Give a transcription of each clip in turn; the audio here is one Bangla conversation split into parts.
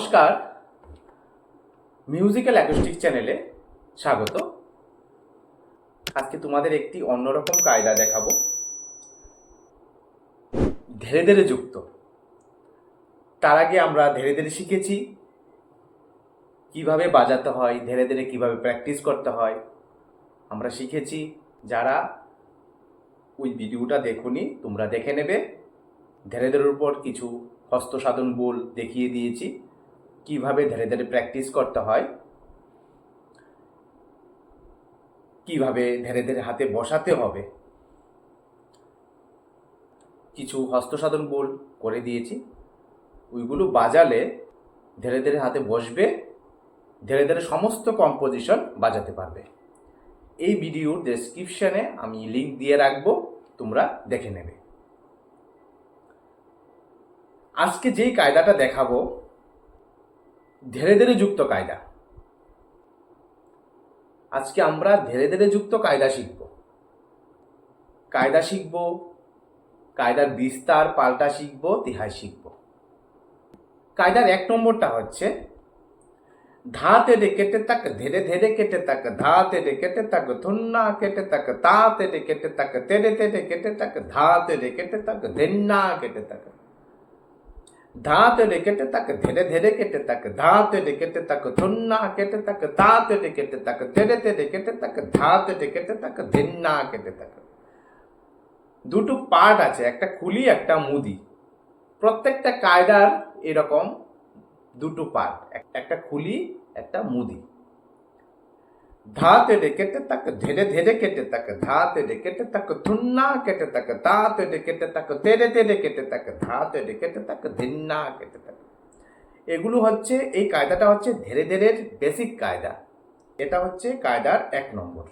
নমস্কার। মিউজিক্যাল অ্যাকোস্টিক চ্যানেলে স্বাগত। আজকে তোমাদের একটি অন্যরকম কায়দা দেখাবো। ধীরে ধীরে যুক্ত। তার আগে আমরা ধীরে ধীরে শিখেছি কীভাবে বাজাতে হয়, ধীরে ধীরে কীভাবে প্র্যাকটিস করতে হয়। আমরা শিখেছি যারা ওই ভিডিওটা দেখুনি, তোমরা দেখে নেবে। ধীরে ধীরে উপর কিছু হস্তসাধন বোল দেখিয়ে দিয়েছি। কীভাবে ধীরে ধীরে প্র্যাকটিস করতে হয়, কীভাবে ধীরে ধীরে হাতে বসাতে হবে, কিছু হস্তসাধন বল করে দিয়েছি। ওইগুলো বাজালে ধীরে ধীরে হাতে বসবে, ধীরে ধীরে সমস্ত কম্পোজিশন বাজাতে পারবে। এই ভিডিওর ডেসক্রিপশনে আমি লিংক দিয়ে রাখব, তোমরা দেখে নেবে। আজকে যেই কায়দাটা দেখাবো ধীরে ধীরে যুক্ত কায়দা। আজকে আমরা ধীরে ধীরে যুক্ত কায়দা শিখব। কায়দা শিখব, কায়দার বিস্তার পাল্টা শিখব তিহাই শিখব। কায়দার এক নম্বরটা হচ্ছে ধা তেরে কেটে তাক, ধীরে ধীরে কেটে তাক ধা তেরে কেটে তাক, ধুন্না কেটে তাক তা তেরে কেটে তাক, তেরে তেরে কেটে তাক ধা তেরে কেটে তাক, ধেন্না কেটে তাক। ধাত কেটে তাকে ধীরে ধেরে কেটে তাক ধাত কেটে তাকে ধুন্না কেটে তাক তাত কেটে তাকে তেরে তেড়ে কেটে তাকে ধাঁতে কেটে তাকে ধিন্না কেটে তাকে দুটো পার্ট আছে একটা খুলি একটা মুদি। প্রত্যেকটা কায়দার এরকম দুটো পার্ট একটা খুলি একটা মুদি। ধাত কেটে তাক ধীরে ধীরে কেটে তাক ধাত কেটে তাক ধুন্না কেটে তাক তাত কেটে তাক তেরে তেরে কেটে তাক ধাত কেটে তাক ধিন্না কেটে তাক এগুলো হচ্ছে এই কায়দাটা হচ্ছে ধীরে ধীরে বেসিক কায়দা এটা হচ্ছে কায়দার এক নম্বর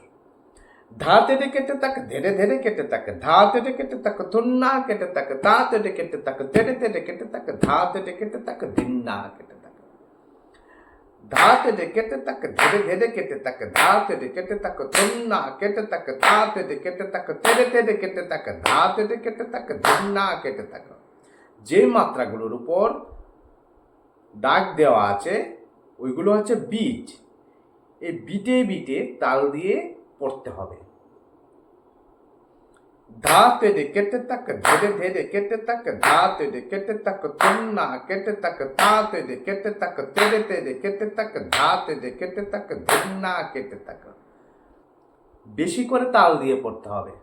ধাতে কেটে তাক ধীরে ধীরে কেটে তাক ধাতে কেটে তাক ধুন্না কেটে তাক তাত কেটে তাক তেরে তেরে কেটে তাক ধাত কেটে তাক ধিন্না কেটে ধাতেতে কেটে তাক ধেদে ধেদে কেটে তাক ধাতেতে কেটে তাক ধন্না কেটে তাক ধাতেতে কেটে তাক তেরে তেরে কেটে তাক ধাতেতে কেটে তাক ধন্না কেটে তাক যে মাত্রাগুলোর উপর ডাক দেওয়া আছে ওইগুলো হচ্ছে বিট এই বিটে বিটে তাল দিয়ে পড়তে হবে ಧಾತೆ ದೆ ಕೆಟ್ಟ ತಕ್ಕ ಧೆದೆ ಧೆದೆ ಕೆಟ್ಟ ತಕ್ಕ ಧಾತೆ ದೆ ಕೆಟ್ಟ ತಕ್ಕ ತುನ್ನ ಕೆಟ್ಟ ತಕ್ಕ ತಾತೆ ದೆ ಕೆಟ್ಟ ತಕ್ಕ ತೆದೆ ತೆದೆ ಕೆಟ್ಟ ತಕ್ಕ ಧಾತೆ ದೆ ಕೆಟ್ಟ ತಕ್ಕ ಧಿನ್ನ ಕೆಟ್ಟ ತಕ್ಕ বেশি করে তাল দিয়ে পড়তে হবে।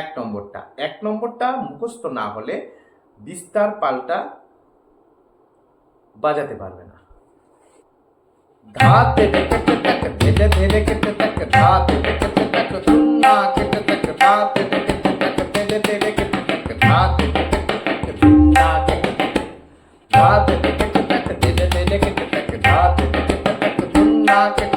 এক নম্বরটা এক নম্বরটা মুখস্থ না হলে বিস্তার পাল্টা বাজাতে পারবে না। ধাতে কেটে তাক ধেদে ধেদে কেটে তাক ধাতে কেটে তাক তুন্না কেটে তাক केटे तक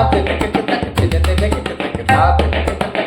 tat tat tat tat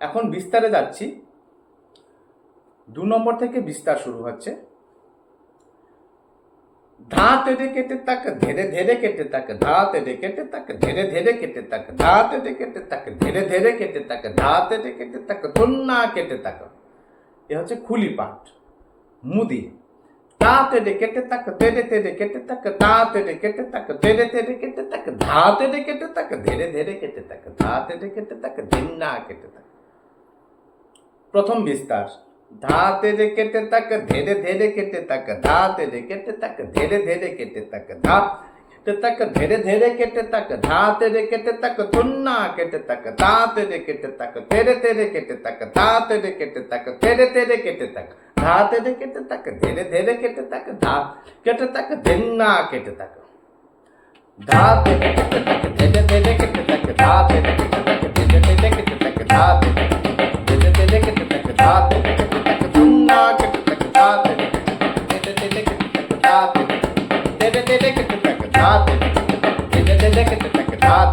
এখন বিস্তারে যাচ্ছি দু নম্বর থেকে বিস্তার শুরু হচ্ছে ধা তেরে কেটে তাক ধীরে ধীরে কেটে তাক ধা তেরে কেটে তাক ধীরে ধীরে কেটে তাক ধা তেরে কেটে তাক ধীরে ধীরে কেটে তাক ধা তেরে কেটে তাক ধন্না কেটে তাক এ হচ্ছে খুলি পাঠ মুদি তা তেরে কেটে তাক তেরে তেরে কেটে তাক তা তেরে কেটে তাক তেরে তেরে কেটে তাক ধা তেরে কেটে তাক ধীরে ধীরে কেটে তাক ধা তেরে কেটে তাক ধিন্না কেটে তাক প্রথম বিস্তার ধা তেরে কেটে তাক ধীরে ধীরে কেটে তাক ধা তেরে কেটে তাক ধীরে ধীরে কেটে তাক ধা কেটে তাক ধীরে ধীরে কেটে তাক ধা তেরে কেটে তাক তুন্না কেটে তাক ধা তেরে কেটে তাক তেরে তেরে কেটে তাক ধা তেরে কেটে তাক তেরে তেরে কেটে তাক ধা তেরে কেটে তাক ধীরে ধীরে কেটে তাক ধা কেটে তাক ধিন্না কেটে তাক ধা তেরে কেটে তাক ধীরে ধীরে কেটে তাক ধা তেরে কেটে তাক ধীরে ধীরে কেটে তাক ধা তেরে ধীরে ধীরে কেটে তাক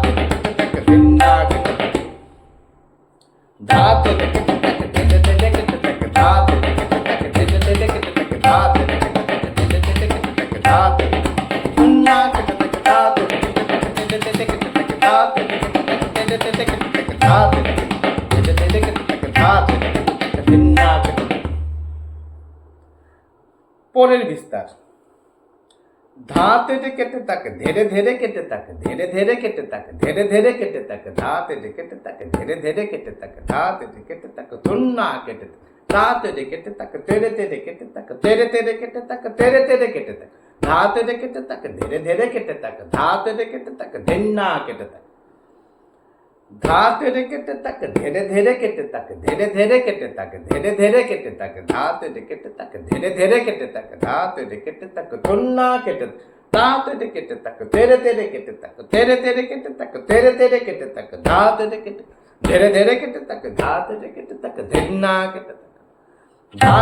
ধা তেরে কেটে তাক ধীরে ধীরে কেটে তাক ধীরে ধীরে কেটে তাক ধীরে ধীরে কেটে তাক ধা তেরে কেটে তাক ধীরে ধীরে কেটে তাক ধা তেরে কেটে তাক তুন্না কেটে তাক ধা তেরে কেটে তাক তেরে তেরে কেটে তাক তেরে তেরে কেটে তাক তেরে তেরে কেটে তাক ধা তেরে কেটে তাক ধীরে ধীরে কেটে তাক ধা তেরে কেটে তাক ধিন্না কেটে তাক ধা তেরে কেটে তাক ধীরে ধীরে কেটে তাক ধীরে ধীরে কেটে তাক ধীরে ধীরে কেটে তাক ধা তেরে কেটে তাক ধীরে ধীরে কেটে তাক ধা তেরে কেটে তাক তুন্না কেটে তা তেরে কেটে তাক তেরে তেরে কেটে তাক তেরে তেরে কেটে তাক তেরে তেরে কেটে তাক ধা তেরে কেটে ধীরে ধীরে কেটে তাক ধা তেরে কেটে তাক ধিন্না কেটে তাক ধা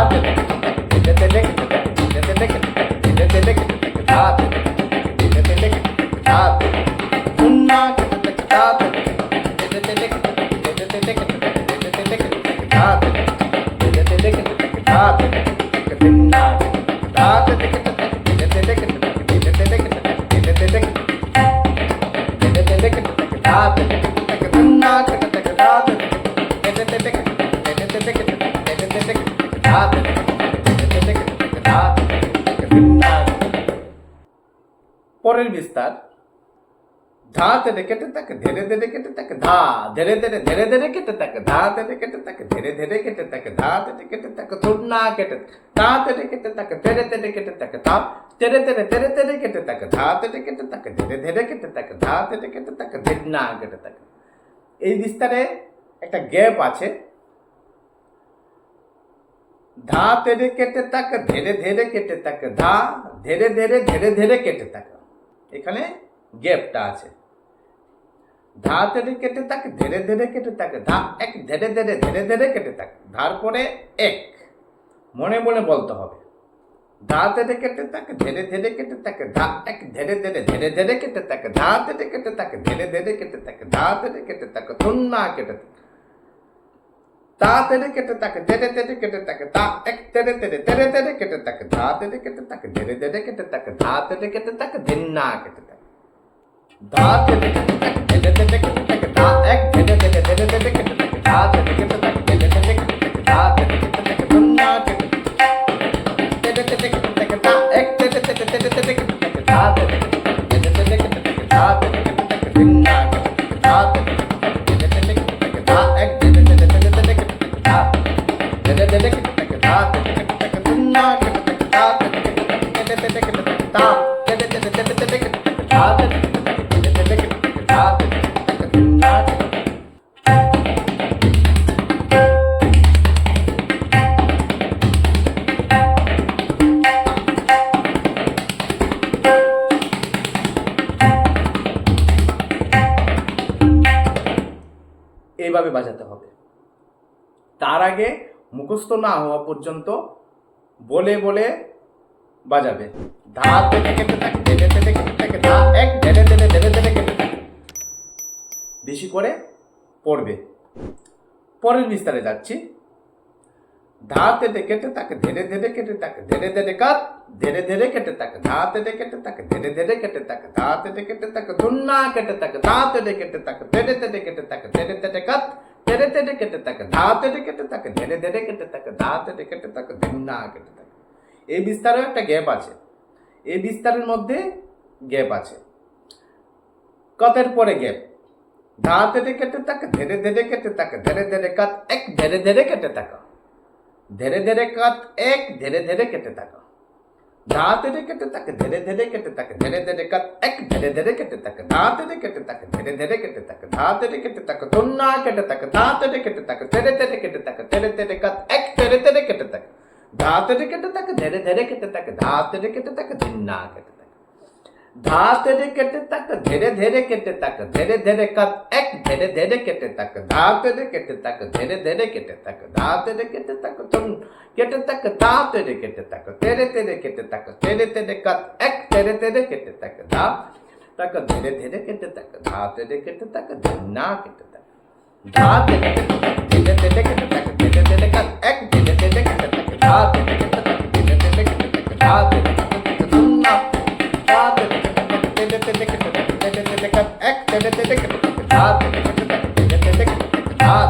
বিস্তার ধা তেরে কেটে তাকে ধীরে ধীরে কেটে তাকে ধা ধীরে ধীরে ধীরে ধীরে কেটে তাকে ধা তেরে কেটে তাকে ধীরে ধীরে কেটে তাকে ধা তেরে কেটে তাকে তুন্না কেটে ধা তেরে কেটে তাকে তেরে তেরে কেটে তাকে ধা তেরে তেরে তেরে তেরে কেটে তাকে ধা তেরে কেটে তাকে ধীরে ধীরে কেটে তাকে ধা তেরে কেটে তাকে ধিন্না কেটে তাকে এই বিস্তারে একটা গ্যাপ আছে ধা তেরে কেটে তাকে ধেরে ধেরে কেটে তাকে ধা ধেরে ধীরে ধীরে ধীরে কেটে তাক এখানে গ্যাপটা আছে। ধা তেরে কেটে তাক ধীরে ধীরে কেটে তাক ধা এক ধীরে ধীরে ধীরে ধীরে কেটে তাক ধার পরে এক। মনে মনে বলতে হবে। ধা তেরে কেটে তাক ধীরে ধীরে কেটে তাক ধা এক ধীরে ধীরে ধীরে ধীরে কেটে তাক ধা তেরে কেটে তাক ধীরে ধীরে কেটে তাক ধা তেরে কেটে তাক তুন্না কেটে তাক তা তেরে কেটে তাকে তেরে তেরে কেটে তাকে তা এক তেরে তেরে তেরে তেরে কেটে তাকে ধা তেরে কেটে তাকে ধীরে ধীরে কেটে তাকে ধা তেরে কেটে তাকে ধিন্না কেটে তাকে ধা তেরে কেটে তাকে ধীরে ধীরে কেটে তাকে ধা এক ধীরে ধীরে ধীরে ধীরে কেটে তাকে ধা তেরে কেটে তাকে ধীরে ধীরে কেটে তাকে ধা তেরে কেটে তাকে ধিন্না কেটে তেরে তেরে কেটে তাকে ধা এক তেরে তেরে তেরে তেরে কেটে তাকে ধা তেরে কেটে তাকে ধীরে ধীরে কেটে তাকে ধা তেরে কেটে তাকে ধিন্না কেটে তাকে ধা তেরে এইভাবে বাজাতে হবে? তার আগে মুখস্থ না হওয়া পর্যন্ত বলে বলে বাজাবে। তেরে কেটে এক কেটে বেশি করে পড়বে। পরের বিস্তারে যাচ্ছি। ধা তেরে কেটে তাকে ধীরে ধীরে কেটে তাকে ধীরে ধীরে কাট ধীরে ধীরে কেটে তাকে ধা তেরে কেটে তাকে ধীরে ধীরে কেটে তাকে ধা তেরে কেটে তাকে ধুন্না কেটে তাকে ধা তেরে কেটে তাকে ধীরে ধীরে কেটে তাকে ধীরে ধীরে কাট ধীরে ধীরে কেটে তাকে ধা তেরে কেটে তাকে ধীরে ধীরে কেটে তাকে ধা তেরে কেটে তাকে ধুন্না কেটে তাকে এই বিস্তারেও একটা গ্যাপ আছে এই বিস্তারের মধ্যে গ্যাপ আছে কতের পরে গ্যাপ ধা তেরে কেটে তাকে ধীরে ধীরে কেটে তাকে ধীরে ধীরে কাত এক ধীরে ধীরে কেটে তাকা ধীরে ধীরে কাট এক ধীরে ধীরে কেটে থাকা ধা ধীরে কেটে থাকে ধীরে ধীরে কেটে থাকে ধীরে ধীরে কাট এক ধীরে ধীরে কেটে থাকে ধা ধীরে কেটে থাকে ধীরে ধীরে কেটে থাকে ধা ধীরে কেটে থাকে ধন্না কেটে থাকে ধা ধীরে কেটে থাকে ধীরে ধীরে কেটে থাকে ধীরে ধীরে কাট এক ধীরে ধীরে কেটে থাকে ধা ধীরে কেটে থাকে ধীরে ধীরে কেটে থাকে ধা ধীরে কেটে থাকে ধিন্না কেটে থাকে ধা তেরে কেটে তাক ধীরে ধীরে কেটে তাক ধীরে ধীরে কাট এক ধীরে ধীরে কেটে তাক ধা তেরে কেটে তাক ধীরে ধীরে কেটে তাক ধা তেরে কেটে তাক তুন কেটে তাক ধা তেরে কেটে তাক তেরে তেরে কেটে তাক তেরে তেরে কাট এক তেরে তেরে কেটে তাক ধা তাক ধীরে ধীরে কেটে তাক ধা তেরে কেটে তাক ধিন্না কেটে তাক ধা তেরে কেটে তাক ধীরে ধীরে কেটে তাক ধীরে ধীরে কাট এক ধীরে ধীরে কেটে তাক ধা তেরে কেটে তাক ধীরে ধীরে কেটে তাক ধা তেরে কেটে তাক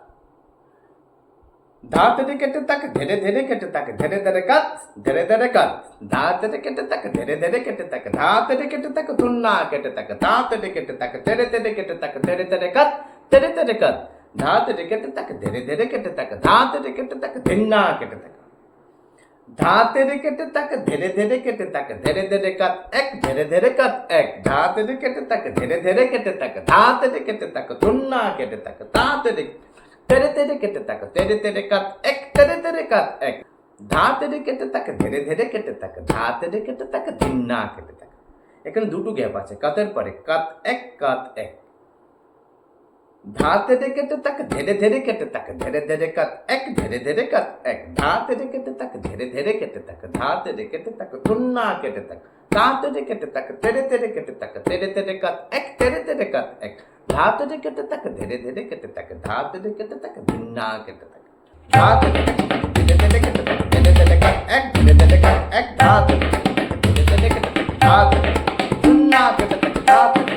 তাক ধীরে কেটে তাক ধীরে ধীরে কাট এক ধীরে ধীরে কেটে তাক ধীরে ধীরে এক ধা তাক ধীরে কেটে তাক ধীরে ধীরে কাট তাক ধা তাক ধীরে কেটে তাক ধা তেরে কেটে তাক ধা ধীরে কেটে তাক ধীরে ধীরে কাট ধা তাক ধা ধা তাকে ধীরে ধীরে কেটে তাকে ধীরে ধীরে কাট ধা তাকে ধীরে কেটে তাকে ধা তাকে তুন্না তাকে ধা তাকে ধীরে ধীরে কেটে তাকে ধা তাকে ধীরে কেটে তাকে ধা তাকে ধিন্না কেটে তাকে ধা কেটে তাকে ধীরে ধীরে কেটে তাকে ধীরে ধীরে কাট এক ধীরে ধীরে কাট এক ধা কেটে তাকে ধীরে ধীরে কেটে তাকে ধা কেটে তাকে তুন্না কেটে তাকে ধা তেরে তেরে তেরে কেটে তাকে তেরে তেরে কাট এক, তেরে তেরে কাট এক। ধা তেরে কেটে তাকে ধীরে ধীরে কেটে তাকে ধা তেরে কেটে তাকে ধিন্না কেটে তাকে এখানে দুটো গ্যাপ আছে কাতের পরে কাত এক কাত এক। ধা তেরে কেটে তাকে ধীরে ধীরে কেটে তাকে ধীরে ধীরে কাট এক, ধীরে ধীরে কাট এক। ধা তেরে কেটে তাকে ধীরে ধীরে কেটে তাকে ধা তেরে কেটে তাকে তুন্না কেটে তাকে ধা তেরে কেটে তাকে তেরে তেরে কেটে তাকে তেরে তেরে কাট এক তেরে তেরে কাট এক ধা তেরে কেটে তাকে ধীরে ধীরে কেটে তাকে ধা তেরে কেটে তাকে ধিন্না কেটে তাকে ধা তেরে কেটে তাকে ধীরে ধীরে কেটে তাকে ধীরে ধীরে কাট এক ধীরে ধীরে কাট এক ধা তেরে কেটে তাকে ধীরে ধীরে কেটে তাকে ধা তেরে তুন্না কেটে তাকে ধা তেরে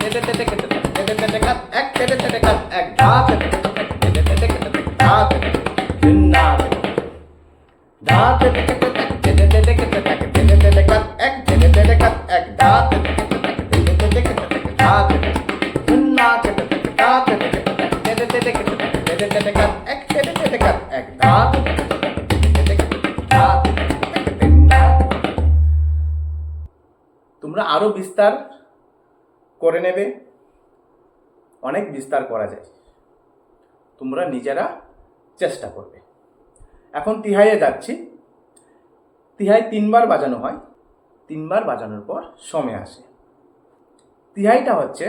তেরে তেরে কেটে তাকে তেরে তেরে কাট এক তেরে তেরে কাট বিস্তার করে নেবে। অনেক বিস্তার করা যায়। তোমরা নিজেরা চেষ্টা করবে। এখন তিহাইয়ে যাচ্ছি। তিহাই তিনবার বাজানো হয়। তিনবার বাজানোর পর সময় আসে। তিহাইটা হচ্ছে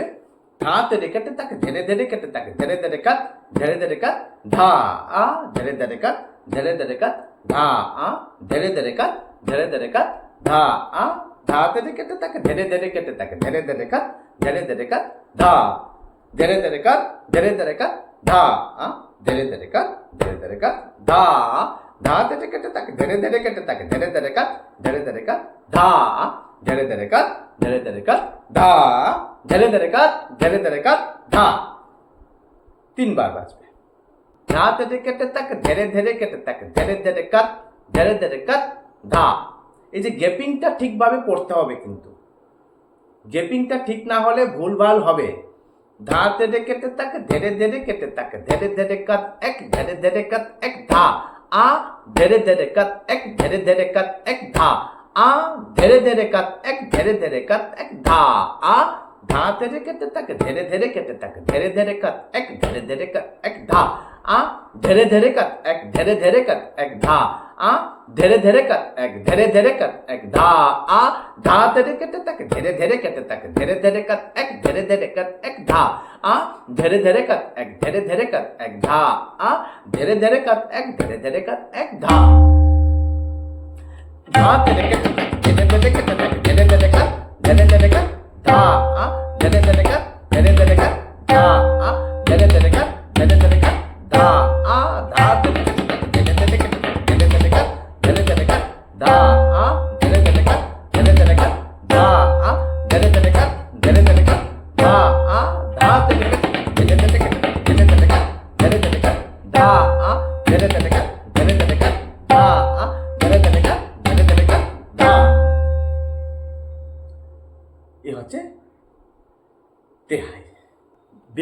ধা তেরে কেটে তাকে ধীরে ধেরে কেটে তাকে ধীরে ধীরে কাট ধীরে ধীরে কাট ধা আ ধীরে ধীরে কাট ধীরে ধীরে কাট ধা আ ধীরে ধীরে কাট ধীরে ধীরে কাট ধা আ ধা তেরে কেটে তাকে ধীরে ধীরে কেটে তাকে ধীরে ধীরে কাট ধীরে ধীরে কাট ধা ধীরে ধীরে কাট ধীরে ধীরে কাট ধা আ ধীরে ধীরে কাট ধীরে ধীরে কাট ধা ধা তেরে কেটে তাকে ধীরে ধীরে কেটে তাকে ধীরে ধীরে কাট ধীরে ধীরে কাট ধা ধেরে ধেরে কাত ধেরে ধেরে কাত ধা ধেরে ধেরে কাত ধেরে ধেরে কাত ধা তিনবার বাজবে ধা ধেরে কেটে তাক ধেরে ধেরে কেটে তাক ধেরে ধেরে কাত ধেরে ধেরে কাত ধা এই যে গ্যাপিংটা ঠিকভাবে করতে হবে কিন্তু। গ্যাপিংটা ঠিক না হলে ভুলভাল হবে। ধা ধেরে কেটে তাকে ধেরে ধেরে কেটে তাকে ধেরে ধেরে কাত এক ধেরে ধেরে কাত এক ধা। আ ধেরে ধেরে কাত এক ধেরে ধেরে কাত এক ধা। আ ধেরে ধেরে কাত এক ধেরে ধেরে কাত এক ধা। আ ধা ধেরে কেটে তাক ধেরে ধেরে কেটে তাক ধেরে ধেরে কাত এক ধেরে ধেরে কাত এক ধা আ ধেরে ধেরে কাত এক ধেরে ধেরে কাত এক ধা আ ধেরে ধেরে কাত এক ধেরে ধেরে কাত এক ধা আ ধা ধেরে কেটে তাক ধেরে ধেরে কেটে তাক ধেরে ধেরে কাত এক ধেরে ধেরে কাত এক ধা আ ধেরে ধেরে কাত এক ধেরে ধেরে কাত এক ধা আ ধেরে ধেরে কাত এক ধেরে ধেরে কাত এক ধা ধা ধেরে কেটে তাক ধেরে ধেরে কেটে তাক ধেরে ধেরে কাত ধেরে ধেরে কাত ዳ አ ደደደደቀ ደደደደቀ ዳ አ ደደደደ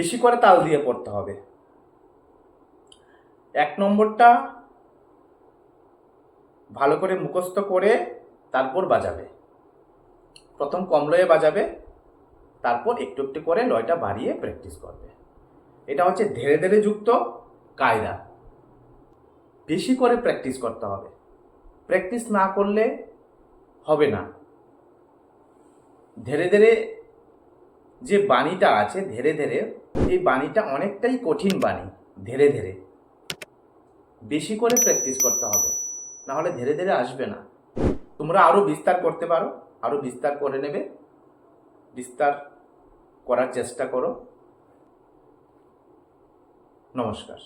বেশি করে তাল দিয়ে পড়তে হবে। এক নম্বরটা ভালো করে মুখস্থ করে তারপর বাজাবে। প্রথম কম লয়ে বাজাবে, তারপর একটু একটু করে লয়টা বাড়িয়ে প্র্যাকটিস করবে। এটা হচ্ছে ধীরে ধীরে যুক্ত কায়দা। বেশি করে প্র্যাকটিস করতে হবে। প্র্যাকটিস না করলে হবে না। ধীরে ধীরে যে বাণীটা আছে, ধীরে ধীরে এই বাণীটা অনেকটাই কঠিন বাণী, ধীরে ধীরে। বেশি করে প্র্যাকটিস করতে হবে, নাহলে ধীরে ধীরে আসবে না। তোমরা আরও বিস্তার করতে পারো আরও বিস্তার করে নেবে, বিস্তার করার চেষ্টা করো। নমস্কার।